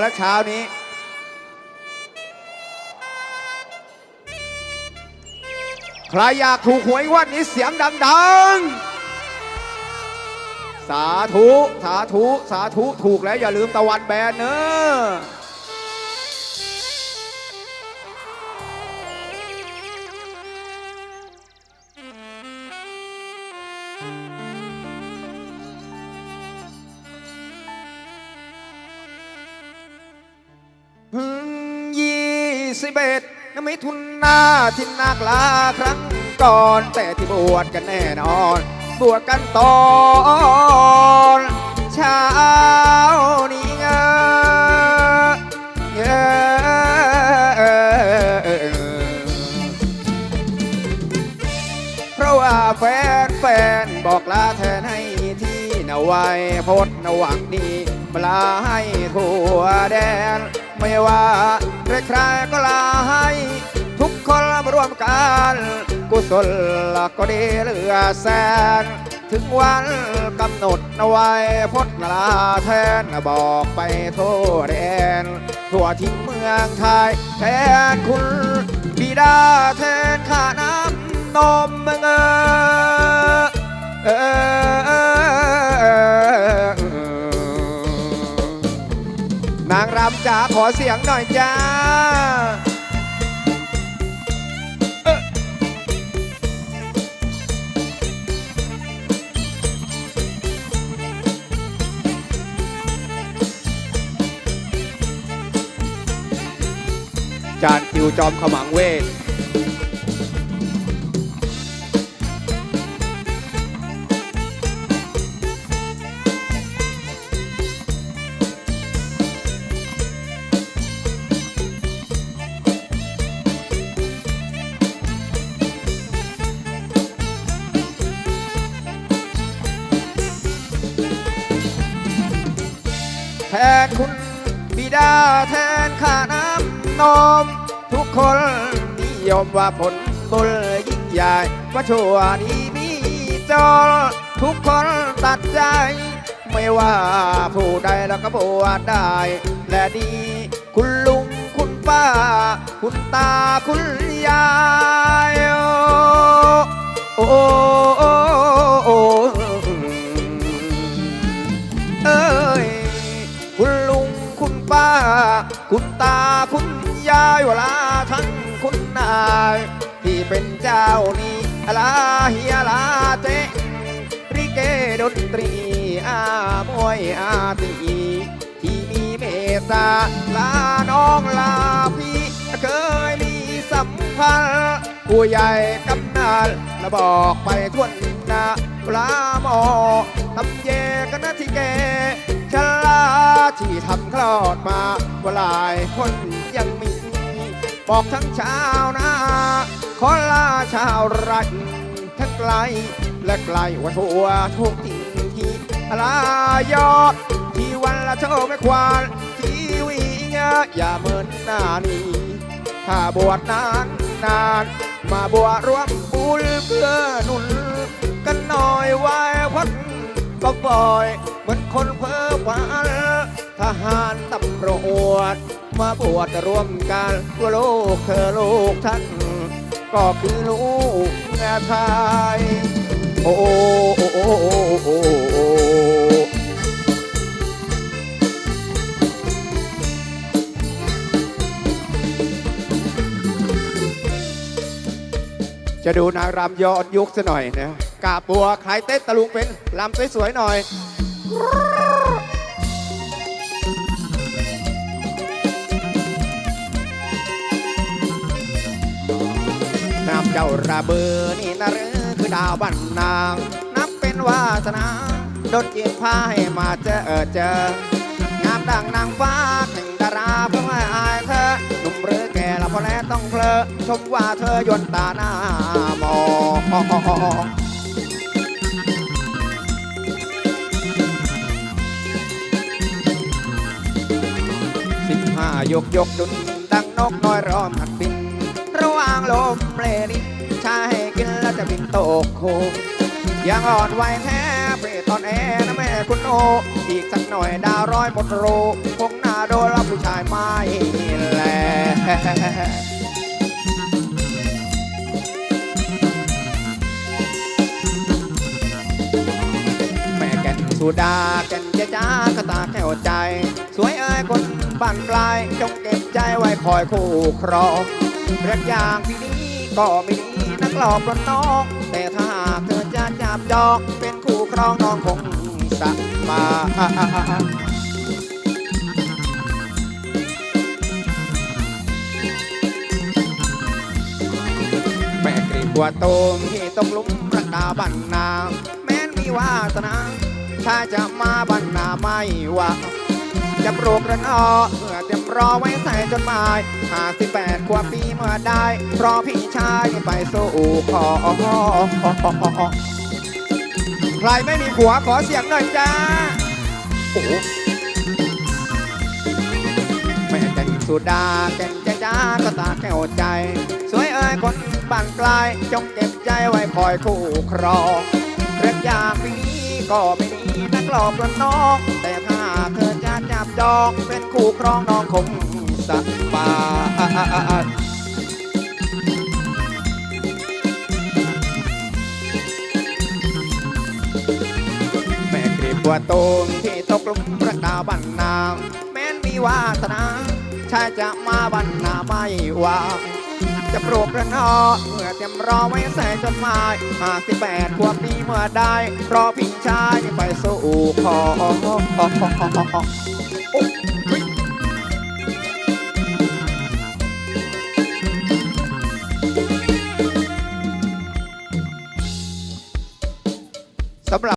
แล้วเช้านี้ ใครอยากถูกหวยวันนี้เสียงดังๆ สาธุ สาธุ สาธุ ถูกแล้วอย่าลืมตะวันแบนเนอะ สิบเอ็ดมิถุนาที่นาคลาครั้งก่อน แต่ที่บวชกันแน่นอน บวชกันตอนเช้านี้เงอเงอเพราะว่าแฟนแฟนบอกลาแทนให้ที่นาไว้พดนวังดีมาลาให้ทั่วแดน ไม่ว่าใครๆก็ลาให้ ทุกคนมารวมกัน กุศลก็ดีเหลือแสน ถึงวันกำหนดเอาไว้พดลาแทนบอกไปทั่วแดนทั่วทิ้งเมืองไทย แทนคุณบิดาแทนข้าน้ำนมเงอเออ จ๋าขอเสียงหน่อยจ้าจานคิวจอมขมังเวท แทนคุณบิดาแทนข้าน้ำนม ทุกคนนิยมว่าผลบุญยิ่งใหญ่ว่าชั่วดีมีจอทุกคนตัดใจ ไม่ว่าผู้ใดแล้วก็บวชได้ และดีคุณลุงคุณป้า คุณตาคุณยาย ที่เป็นเจ้านี่อลาเฮียลาเจริเกดนตรีอามวยอาตีที่มีเมตตาลาน้องลาพี่เคยมีสัมพันธ์ผู้ใหญ่กำนันและบอกไปทวนนาปลาหมอทำเยกันนะที่แกชะลาที่ทำคลอดมาว่าหลายคนยังมี บอกทั้งชาวนา ขอลาชาวไร่ทั้งไกลและไกลว่าทั่วทุกที่ที่ลายอดที่วันละเท่าไม่ควานทีวีเงอย่าเมินหน้านี้ถ้าบวชนานนานมาบวชร่วมบุญเพื่อหนุนกันหน่อยไว้พัดก็ปล่อยเหมือนคนเพ้อฝันทหารตำรวจมาบวชร่วมกันว่าลูกเธอลูกท่าน ก็คือลูกแม่ไทยโอ้โอโอ้โอ้โอ้โอ้จะดูนางรำย้อนยุคซะหน่อยนะกาบัวใครเต้นตะลุงเป็นรำสวยๆหน่อย จ้าระเบือนี่นะหรือคือดาวบ้านนาง นับเป็นวาสนาดนจิตพาให้มาเจอเจองามดังนางฟ้าแข่งดาราเพื่อให้อายเธอหนุ่มหรือแก่ละพอแล้วต้องเพลอชมว่าเธอยนตาหน้ามองสิบห้ายกยกดุนดังนกน้อยร้อมหัดบินางลมเลลินชาให้กินแล้วจะบินตกโคงยังอ่อนไหวแท้เปรตตอนแอนะแม่คุณโออีกสักหน่อยดาวร้อยหมดโรคงหน้าโดนรับผู้ชายไม่แลแม่แก่นสุดาแก่นเจจ้ากระตาแก้วใจ สวยเอ้ยคนบ้านปลาย จงเก็บใจไว้คอยคู่ครอง เรื่องอย่างพี่นี้ก็ไม่ดีนักหลอกคนน้อง แต่ถ้าหากเธอจะจับจองเป็นคู่ครองน้องคงสบายแม่กรีบบัวโตมที่ตกหลุมรักดาบันนา แม้นมีวาสนา ถ้าจะมาบันนาไม่ว่า จะปลูกระนอเมื่อเตรียมรอไว้ใส่จดหมายห้าสิบแปดกว่าปีเมื่อได้ เพราะพี่ชายไปสู่ขอใครไม่มีผัวขอเสียงหน่อยจ้าโอ้แม่แก่นสุดาแก่นใจจ้าก็ตาแก้วใจ สวยเอ้ยคนบานปลาย จงเก็บใจไว้คอยคู่ครองเรื่องอย่างปีนี้ก็ไม่มีนักหลอกละน้อง จองเป็นคู่ครองน้องคงสบาแม่กรีบบัวตูมที่ตกหลุมรักดาวบันนาแม้นมีวาสนาชายจะมาบันนาไม่วาง จะปลูกกระนอเมื่อเตรียมรอไว้ใส่จดหมายห้าสิบแปดขวบปีเมื่อได้รอพี่ชายไปสู่ขอ